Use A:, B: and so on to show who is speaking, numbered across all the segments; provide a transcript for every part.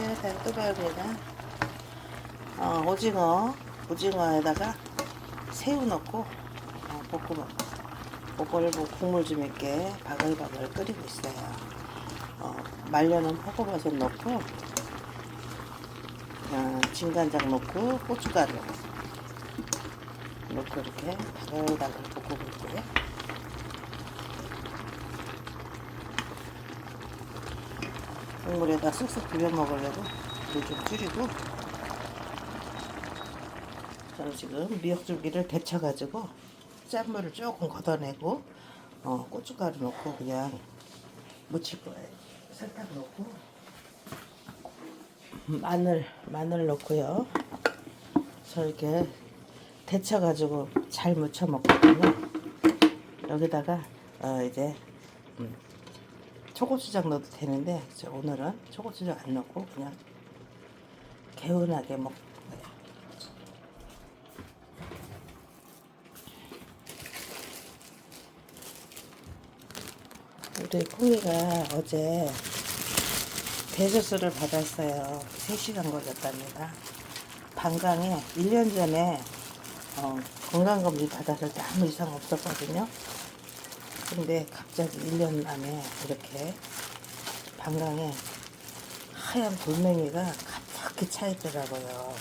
A: 안녕하세요. 또배입니다 어, 오징어, 오징어에다가 새우 넣고 어, 볶음, 볶음을 뭐 국물 좀 있게 바글바글 끓이고 있어요. 어, 말려놓은 표고버섯 넣고 어, 진간장 넣고 고춧가루 넣고 이렇게 바글바글 볶아볼게요. 국물에다 쑥쑥 비벼 먹으려고 물좀 줄이고 저는 지금 미역줄기를 데쳐가지고 짠물을 조금 걷어내고 어, 고춧가루 넣고 그냥 무칠 거예요. 설탕 넣고 마늘 마늘 넣고요. 저 이렇게 데쳐가지고 잘 무쳐 먹거든요. 여기다가 어, 이제 음, 초고추장 넣어도 되는데 저 오늘은 초고추장 안 넣고 그냥 개운하게 먹 거예요. 우리 콩이가 어제 배수술을 받았어요. 3시간 걸렸답니다. 방광에 1년 전에 어, 건강검진 받았을 때 아무 이상 없었거든요. 근데 갑자기 1년 안에 이렇게 방광에 하얀 돌멩이가 가득히 차 있더라고요.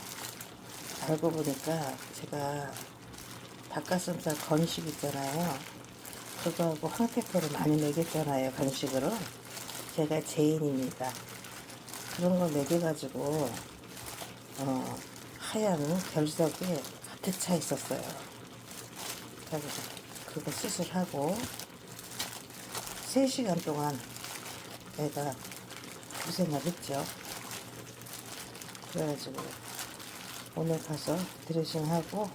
A: 알고 보니까 제가 닭가슴살 건식 있잖아요. 그거하고 황태포를 많이 먹였잖아요, 간식으로. 제가 제인입니다. 그런 거 먹여가지고, 어, 하얀 결석이 가득 차 있었어요. 그래서 그거 수술하고, 3시간 동안 내가 고생을 했죠. 그래가지고 오늘 가서 드레싱하고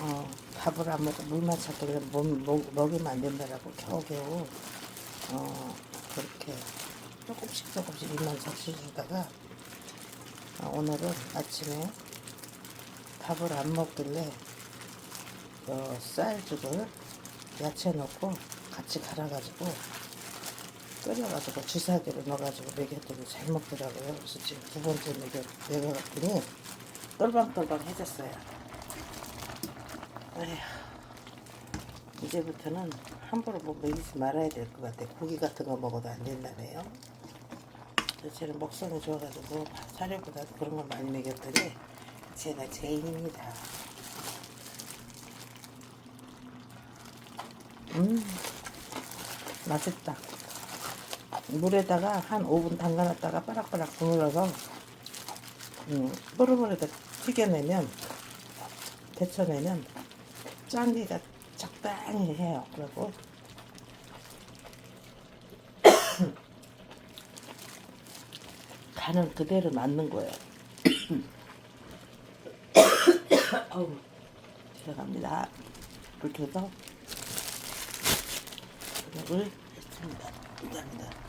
A: 어, 밥을 안 먹고 물만 찾길래 먹, 먹, 먹이면 안 된다라고 겨우겨우 어, 그렇게 조금씩 조금씩 입만 적셔주다가 어, 오늘은 아침에 밥을 안 먹길래 어, 쌀죽을 야채 넣고 같이 갈아가지고 끓여가지고 주사기로 넣어가지고 먹였더니 잘 먹더라고요. 그래서 지금 두 번째 먹여, 먹여갔더니 똘방똘방 해졌어요. 에휴, 이제부터는 함부로 뭐 먹이지 말아야 될 것 같아. 고기 같은 거 먹어도 안 된다네요. 쟤는 먹성이 좋아가지고 사료보다 그런 걸 많이 먹였더니 제가 제인입니다. 음, 맛있다. 물에다가 한 5분 담가놨다가 빠락빠락 주물러서 음, 뿌르르르 튀겨내면 데쳐내면 짠기가 적당히 해요. 그리고 간은 그대로 맞는 거예요. 어우, 들어갑니다. 불 켜서 물을 했습니다. 감사합니다.